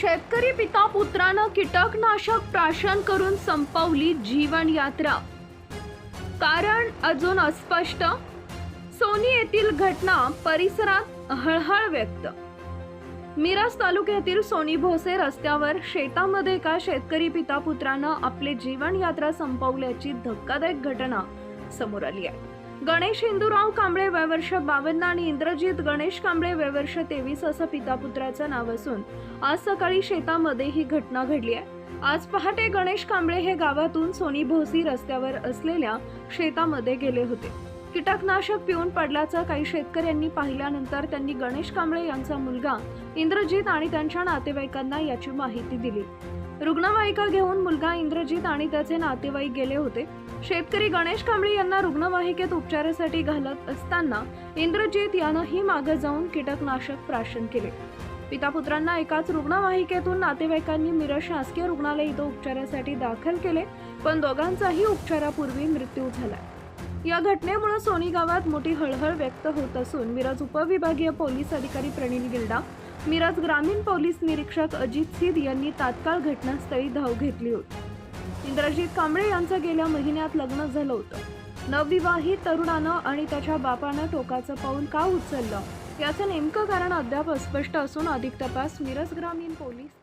शेतकरी पिता पुत्रानं कीटकनाशक प्राशन करून संपवली जीवनयात्रा. कारण अजून अस्पष्ट सोनी येथील घटना परिसरात हळहळ व्यक्त. मिरज तालुक्यातील सोनी भोसे रस्त्यावर शेतामध्ये एका शेतकरी पिता पुत्रानं आपली जीवनयात्रा संपवल्याची धक्कादायक घटना समोर आली आहे. गणेश हिंदूराव कांबळे वयवर्ष बावन्न आणि इंद्रजित गणेश कांबळे वयवर्ष तेवीस असं पिता पुत्राचं नाव असून आज सकाळी शेतामध्ये ही घटना घडली आहे. आज पहाटे गणेश कांबळे हे गावातून सोनी भोसी रस्त्यावर असलेल्या शेतामध्ये गेले होते. कीटकनाशक पिऊन पडल्याचं काही शेतकऱ्यांनी पाहिल्यानंतर त्यांनी गणेश कांबळे यांचा मुलगा इंद्रजित आणि त्यांच्या नातेवाईकांना याची माहिती दिली. रुग्णवाहिका घेऊन मुलगा इंद्रजित आणि त्याचे नातेवाईक गेले होते. शेतकरी गणेश कांबळे यांना रुग्णवाहिकेत उपचारासाठी घालत असताना इंद्रजित यानंही मागे जाऊन कीटकनाशक प्राशन केले. पिता पुत्रांना एकाच रुग्णवाहिकेतून नातेवाईकांनी मिरज शासकीय रुग्णालय इथं उपचारासाठी दाखल केले पण दोघांचाही उपचारापूर्वी मृत्यू झाला. या घटनेमुळे सोनी गावात मोठी हळहळ व्यक्त होत असून मिरज उपविभागीय पोलीस अधिकारी प्रणील गिल्डा मिरज ग्रामीण पोलीस निरीक्षक अजित सिद यांनी तात्काळ घटनास्थळी धाव घेतली होती. इंद्रजित कांबळे यांचं गेल्या महिन्यात लग्न झालं होतं. नवविवाहित तरुणानं आणि त्याच्या बापानं टोकाचं पाऊल का उचललं? याचं नेमकं कारण अद्याप अस्पष्ट असून अधिक तपास मिरज ग्रामीण पोलीस